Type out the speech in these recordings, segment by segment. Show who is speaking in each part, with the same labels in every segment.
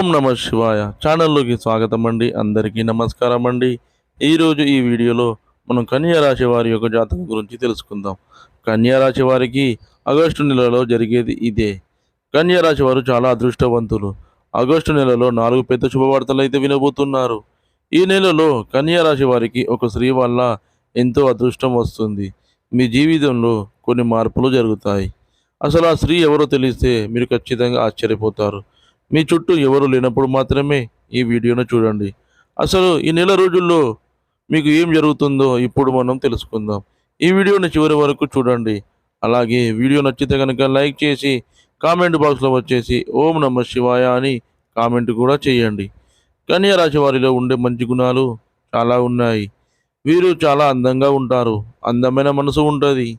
Speaker 1: ఓం నమ శివాయ. ఛానల్లోకి స్వాగతం అండి. అందరికీ నమస్కారం అండి. ఈరోజు ఈ వీడియోలో మనం కన్యా రాశి వారి యొక్క జాతకం గురించి తెలుసుకుందాం. కన్యారాశి వారికి ఆగస్టు నెలలో జరిగేది ఇదే. కన్యా రాశి వారు చాలా అదృష్టవంతులు. ఆగస్టు నెలలో నాలుగు పెద్ద శుభవార్తలు అయితే వినబోతున్నారు. ఈ నెలలో కన్యా రాశి వారికి ఒక స్త్రీ వల్ల ఎంతో అదృష్టం వస్తుంది. మీ జీవితంలో కొన్ని మార్పులు జరుగుతాయి. అసలు ఆ స్త్రీ ఎవరో తెలిస్తే మీరు ఖచ్చితంగా ఆశ్చర్యపోతారు. మీ చుట్టూ ఎవరు లేనప్పుడు మాత్రమే ఈ వీడియోను చూడండి. అసలు ఈ నెల రోజుల్లో మీకు ఏం జరుగుతుందో ఇప్పుడు మనం తెలుసుకుందాం. ఈ వీడియోని చివరి వరకు చూడండి. అలాగే వీడియో నచ్చితే కనుక లైక్ చేసి కామెంట్ బాక్స్లో వచ్చేసి ఓం నమ శివాయ అని కామెంట్ కూడా చేయండి. కన్యా రాశి వారిలో ఉండే మంచి గుణాలు చాలా ఉన్నాయి. వీరు చాలా అందంగా ఉంటారు. అందమైన మనసు ఉంటుంది.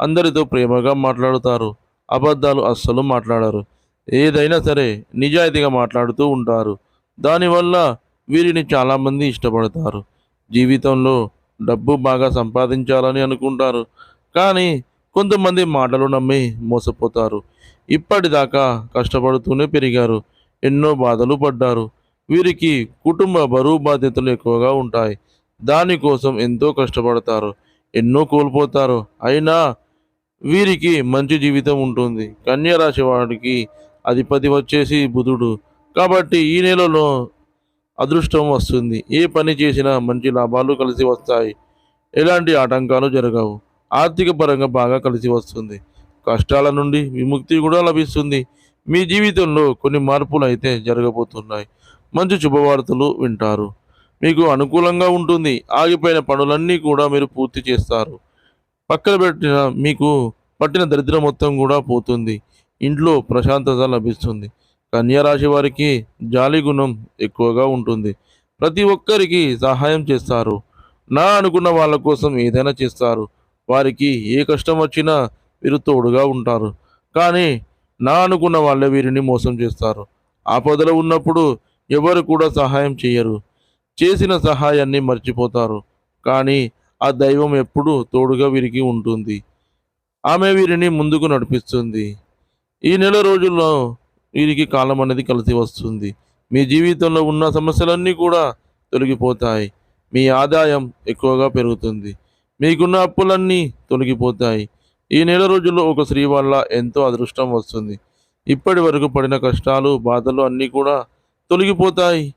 Speaker 1: అందరితో ప్రేమగా మాట్లాడుతారు. అబద్ధాలు అస్సలు మాట్లాడరు. ఏదైనా సరే నిజాయితీగా మాట్లాడుతూ ఉంటారు. దానివల్ల వీరిని చాలామంది ఇష్టపడతారు. జీవితంలో డబ్బు బాగా సంపాదించాలని అనుకుంటారు. కానీ కొంతమంది మాటలు నమ్మి మోసపోతారు. ఇప్పటిదాకా కష్టపడుతూనే పెరిగారు. ఎన్నో బాధలు పడ్డారు. వీరికి కుటుంబ బరువు బాధ్యతలు ఎక్కువగా ఉంటాయి. దానికోసం ఎంతో కష్టపడతారు. ఎన్నో కోల్పోతారు. అయినా వీరికి మంచి జీవితం ఉంటుంది. కన్యా రాశి వాడికి అధిపతి వచ్చేసి బుధుడు. కాబట్టి ఈ నెలలో అదృష్టం వస్తుంది. ఏ పని చేసినా మంచి లాభాలు కలిసి వస్తాయి. ఎలాంటి ఆటంకాలు జరగవు. ఆర్థిక పరంగా బాగా కలిసి వస్తుంది. కష్టాల నుండి విముక్తి కూడా లభిస్తుంది. మీ జీవితంలో కొన్ని మార్పులు అయితే జరగబోతున్నాయి. మంచి శుభవార్తలు వింటారు. మీకు అనుకూలంగా ఉంటుంది. ఆగిపోయిన పనులన్నీ కూడా మీరు పూర్తి చేస్తారు. పక్కన పెట్టిన మీకు పట్టిన దరిద్రం మొత్తం కూడా పోతుంది. ఇంట్లో ప్రశాంతత లభిస్తుంది. కన్యారాశి వారికి జాలి గుణం ఎక్కువగా ఉంటుంది. ప్రతి ఒక్కరికి సహాయం చేస్తారు. నా అనుకున్న వాళ్ళ కోసం ఏదైనా చేస్తారు. వారికి ఏ కష్టం వచ్చినా వీరు తోడుగా ఉంటారు. కానీ నా అనుకున్న వాళ్ళే వీరిని మోసం చేస్తారు. ఆపదలో ఉన్నప్పుడు ఎవరు కూడా సహాయం చేయరు. చేసిన సహాయాన్ని మర్చిపోతారు. కానీ ఆ దైవం ఎప్పుడూ తోడుగా వీరికి ఉంటుంది. ఆమె వీరిని ముందుకు నడిపిస్తుంది. ఈ నెల రోజుల్లో వీరికి కాలం అనేది కలిసి వస్తుంది. మీ జీవితంలో ఉన్న సమస్యలన్నీ కూడా తొలగిపోతాయి. మీ ఆదాయం ఎక్కువగా పెరుగుతుంది. మీకున్న అప్పులన్నీ తొలగిపోతాయి. ఈ నెల రోజుల్లో ఒక స్త్రీ వల్ల ఎంతో అదృష్టం వస్తుంది. ఇప్పటి వరకు పడిన కష్టాలు బాధలు అన్నీ కూడా తొలగిపోతాయి.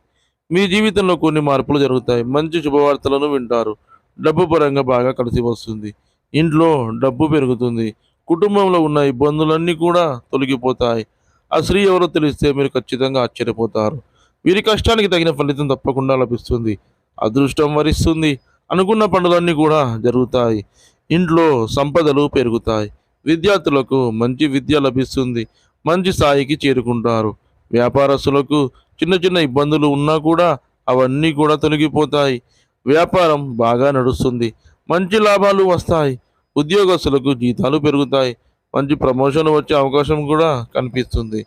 Speaker 1: మీ జీవితంలో కొన్ని మార్పులు జరుగుతాయి. మంచి శుభవార్తలను వింటారు. డబ్బు పరంగా బాగా కలిసి వస్తుంది. ఇంట్లో డబ్బు పెరుగుతుంది. కుటుంబంలో ఉన్న ఇబ్బందులన్నీ కూడా తొలగిపోతాయి. ఆ స్త్రీ ఎవరో తెలిస్తే మీరు ఖచ్చితంగా ఆశ్చర్యపోతారు. వీరి కష్టానికి తగిన ఫలితం తప్పకుండా లభిస్తుంది. అదృష్టం వరిస్తుంది. అనుకున్న పనులన్నీ కూడా జరుగుతాయి. ఇంట్లో సంపదలు పెరుగుతాయి. విద్యార్థులకు మంచి విద్య లభిస్తుంది. మంచి స్థాయికి చేరుకుంటారు. వ్యాపారస్తులకు చిన్న చిన్న ఇబ్బందులు ఉన్నా కూడా అవన్నీ కూడా తొలగిపోతాయి. వ్యాపారం బాగా నడుస్తుంది. మంచి లాభాలు వస్తాయి. ఉద్యోగస్తులకు జీతాలు పెరుగుతాయి. మంచి ప్రమోషన్ వచ్చే అవకాశం కూడా కనిపిస్తుంది.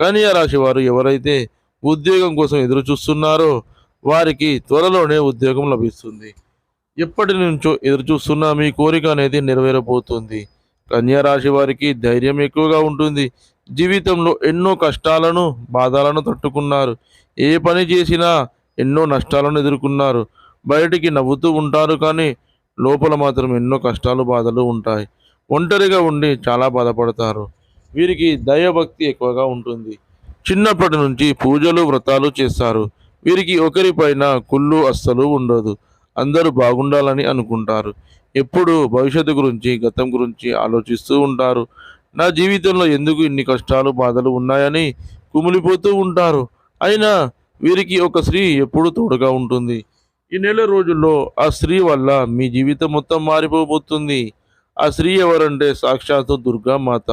Speaker 1: కన్యా రాశి వారు ఎవరైతే ఉద్యోగం కోసం ఎదురు చూస్తున్నారో వారికి త్వరలోనే ఉద్యోగం లభిస్తుంది. ఎప్పటి నుంచో ఎదురు చూస్తున్న మీ కోరిక అనేది నెరవేరబోతుంది. కన్యా రాశి వారికి ధైర్యం ఎక్కువగా ఉంటుంది. జీవితంలో ఎన్నో కష్టాలను బాధలను తట్టుకున్నారు. ఏ పని చేసినా ఎన్నో నష్టాలను ఎదుర్కొన్నారు. బయటికి నవ్వుతూ ఉంటారు కానీ లోపల మాత్రం ఎన్నో కష్టాలు బాధలు ఉంటాయి. ఒంటరిగా ఉండి చాలా బాధపడతారు. వీరికి దైవభక్తి ఎక్కువగా ఉంటుంది. చిన్నప్పటి నుంచి పూజలు వ్రతాలు చేస్తారు. వీరికి ఒకరిపైన కుళ్ళు అస్సలు ఉండదు. అందరూ బాగుండాలని అనుకుంటారు. ఎప్పుడు భవిష్యత్తు గురించి గతం గురించి ఆలోచిస్తూ ఉంటారు. నా జీవితంలో ఎందుకు ఇన్ని కష్టాలు బాధలు ఉన్నాయని కుమిలిపోతూ ఉంటారు. అయినా వీరికి ఒక స్త్రీ ఎప్పుడూ తోడుగా ఉంటుంది. ఈ నెల రోజుల్లో ఆ స్త్రీ వల్ల మీ జీవితం మొత్తం మారిపోబోతుంది. ఆ స్త్రీ ఎవరంటే సాక్షాత్తు దుర్గామాత.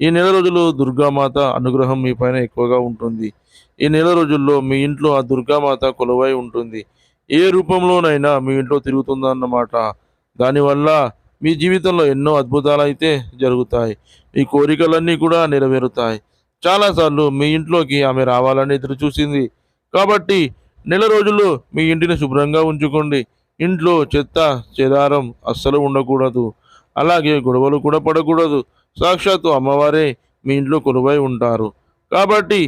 Speaker 1: ఈ నెల రోజుల్లో దుర్గామాత అనుగ్రహం మీ పైన ఎక్కువగా ఉంటుంది. ఈ నెల రోజుల్లో మీ ఇంట్లో ఆ దుర్గామాత కొలువై ఉంటుంది. ఏ రూపంలోనైనా మీ ఇంట్లో తిరుగుతుందన్నమాట. దానివల్ల మీ జీవితంలో ఎన్నో అద్భుతాలు అయితే జరుగుతాయి. మీ కోరికలన్నీ కూడా నెరవేరుతాయి. చాలాసార్లు మీ ఇంట్లోకి ఆమె రావాలని ఎదురు చూసింది కాబట్టి నెల రోజులు మీ ఇంటిని శుభ్రంగా ఉంచుకోండి. ఇంట్లో చెత్త చెదారం అస్సలు ఉండకూడదు. అలాగే గొడవలు కూడా పడకూడదు. సాక్షాత్తు అమ్మవారే మీ ఇంట్లో కొలువై ఉంటారు. కాబట్టి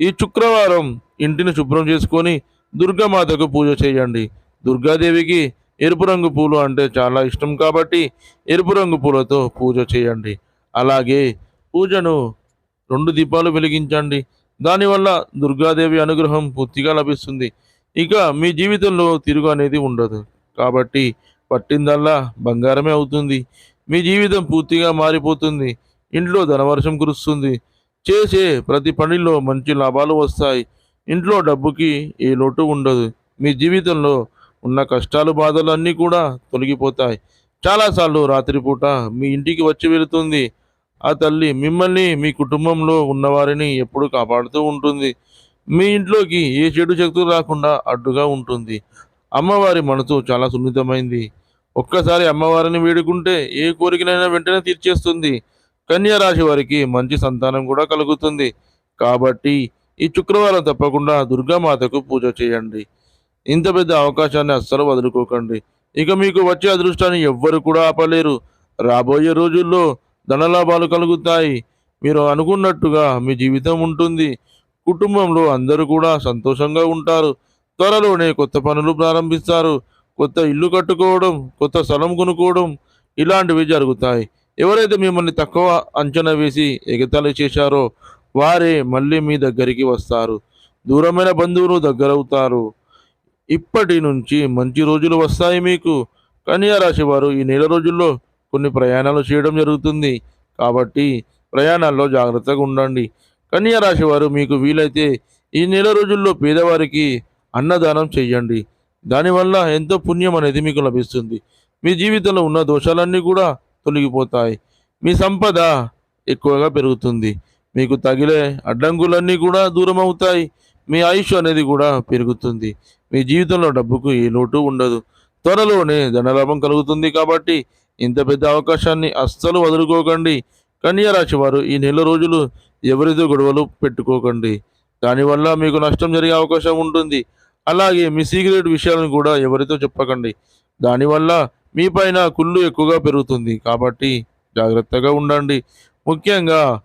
Speaker 1: ఈ శుక్రవారం ఇంటిని శుభ్రం చేసుకొని దుర్గామాతకు పూజ చేయండి. దుర్గాదేవికి ఎరుపు రంగు పూలు అంటే చాలా ఇష్టం కాబట్టి ఎరుపు రంగు పూలతో పూజ చేయండి. అలాగే పూజను రెండు దీపాలు వెలిగించండి. దానివల్ల దుర్గాదేవి అనుగ్రహం పూర్తిగా లభిస్తుంది. ఇక మీ జీవితంలో తిరుగు అనేది ఉండదు. కాబట్టి పట్టిందల్లా బంగారమే అవుతుంది. మీ జీవితం పూర్తిగా మారిపోతుంది. ఇంట్లో ధనవర్షం కురుస్తుంది. చేసే ప్రతి పనిలో మంచి లాభాలు వస్తాయి. ఇంట్లో డబ్బుకి ఏ లోటు ఉండదు. మీ జీవితంలో ఉన్న కష్టాలు బాధలు అన్నీ కూడా తొలగిపోతాయి. చాలాసార్లు రాత్రిపూట మీ ఇంటికి వచ్చి వెళుతుంది. ఆ తల్లి మిమ్మల్ని మీ కుటుంబంలో ఉన్నవారిని ఎప్పుడు కాపాడుతూ ఉంటుంది. మీ ఇంట్లోకి ఏ చెడు శక్తులు రాకుండా అడ్డుగా ఉంటుంది. అమ్మవారి మనసు చాలా సున్నితమైంది. ఒక్కసారి అమ్మవారిని వేడుకుంటే ఏ కోరికనైనా వెంటనే తీర్చేస్తుంది. కన్యా రాశి వారికి మంచి సంతానం కూడా కలుగుతుంది. కాబట్టి ఈ శుక్రవారం తప్పకుండా దుర్గామాతకు పూజ చేయండి. ఇంత పెద్ద అవకాశాన్ని అస్సలు వదులుకోకండి. ఇక మీకు వచ్చే అదృష్టాన్ని ఎవ్వరు కూడా ఆపలేరు. రాబోయే రోజుల్లో ధనలాభాలు కలుగుతాయి. మీరు అనుకున్నట్టుగా మీ జీవితం ఉంటుంది. కుటుంబంలో అందరూ కూడా సంతోషంగా ఉంటారు. త్వరలోనే కొత్త పనులు ప్రారంభిస్తారు. కొత్త ఇల్లు కట్టుకోవడం కొత్త స్థలం కొనుక్కోవడం ఇలాంటివి జరుగుతాయి. ఎవరైతే మిమ్మల్ని తక్కువ అంచనా వేసి ఎగతాళి చేశారో వారే మళ్ళీ మీ దగ్గరికి వస్తారు. దూరమైన బంధువులు దగ్గరవుతారు. ఇప్పటి నుంచి మంచి రోజులు వస్తాయి మీకు. కన్యా రాశి వారు ఈ నెల రోజుల్లో కొన్ని ప్రయాణాలు చేయడం జరుగుతుంది. కాబట్టి ప్రయాణాల్లో జాగ్రత్తగా ఉండండి. కన్యా రాశి వారు మీకు వీలైతే ఈ నెల రోజుల్లో పేదవారికి అన్నదానం చేయండి. దానివల్ల ఎంతో పుణ్యం అనేది మీకు లభిస్తుంది. మీ జీవితంలో ఉన్న దోషాలన్నీ కూడా తొలగిపోతాయి. మీ సంపద ఎక్కువగా పెరుగుతుంది. మీకు తగిలే అడ్డంకులన్నీ కూడా దూరం అవుతాయి. మీ ఆయుష్ అనేది కూడా పెరుగుతుంది. మీ జీవితంలో డబ్బుకు ఏ లోటు ఉండదు. త్వరలోనే ధనలాభం కలుగుతుంది కాబట్టి ఇంత పెద్ద అవకాశాన్ని అస్సలు వదులుకోకండి. కన్యా రాశి వారు ఈ నెల రోజులు ఎవరితో గొడవలు పెట్టుకోకండి. దానివల్ల మీకు నష్టం జరిగే అవకాశం ఉంటుంది. అలాగే మీ సీక్రెట్ విషయాలను కూడా ఎవరితో చెప్పకండి. దానివల్ల మీ పైన కుళ్ళు ఎక్కువగా పెరుగుతుంది. కాబట్టి జాగ్రత్తగా ఉండండి. ముఖ్యంగా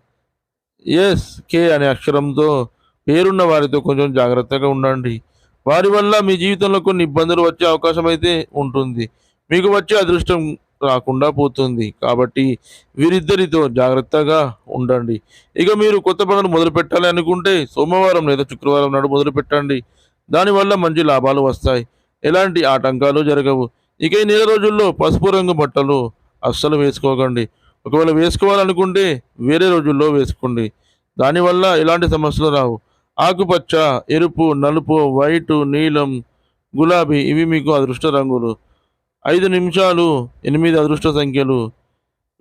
Speaker 1: ఎస్ కే అనే అక్షరంతో పేరున్న వారితో కొంచెం జాగ్రత్తగా ఉండండి. వారి వల్ల మీ జీవితంలో కొన్ని ఇబ్బందులు వచ్చే అవకాశం అయితే ఉంటుంది. మీకు వచ్చే అదృష్టం రాకుండా పోతుంది. కాబట్టి వీరిద్దరితో జాగ్రత్తగా ఉండండి. ఇక మీరు కొత్త పనులు మొదలు పెట్టాలి అనుకుంటే సోమవారం లేదా శుక్రవారం నాడు మొదలు పెట్టండి. దానివల్ల మంచి లాభాలు వస్తాయి. ఎలాంటి ఆటంకాలు జరగవు. ఇక ఈ నెల రోజుల్లో పసుపు రంగు బట్టలు అస్సలు వేసుకోకండి. ఒకవేళ వేసుకోవాలనుకుంటే వేరే రోజుల్లో వేసుకోండి. దానివల్ల ఎలాంటి సమస్యలు రావు. ఆకుపచ్చ ఎరుపు నలుపు వైటు నీలం గులాబీ ఇవి మీకు అదృష్ట రంగులు. ఐదు నిమిషాలు ఎనిమిది అదృష్ట సంఖ్యలు.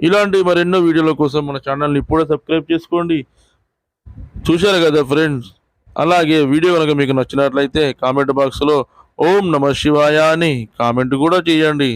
Speaker 1: ఇలాంటి మరెన్నో వీడియోల కోసం మన ఛానల్ని ఇప్పుడే సబ్స్క్రైబ్ చేసుకోండి. చూశారు కదా ఫ్రెండ్స్? అలాగే వీడియో కనుక మీకు నచ్చినట్లయితే కామెంట్ బాక్స్లో ఓం నమ శివాయ అని కామెంట్ కూడా చేయండి.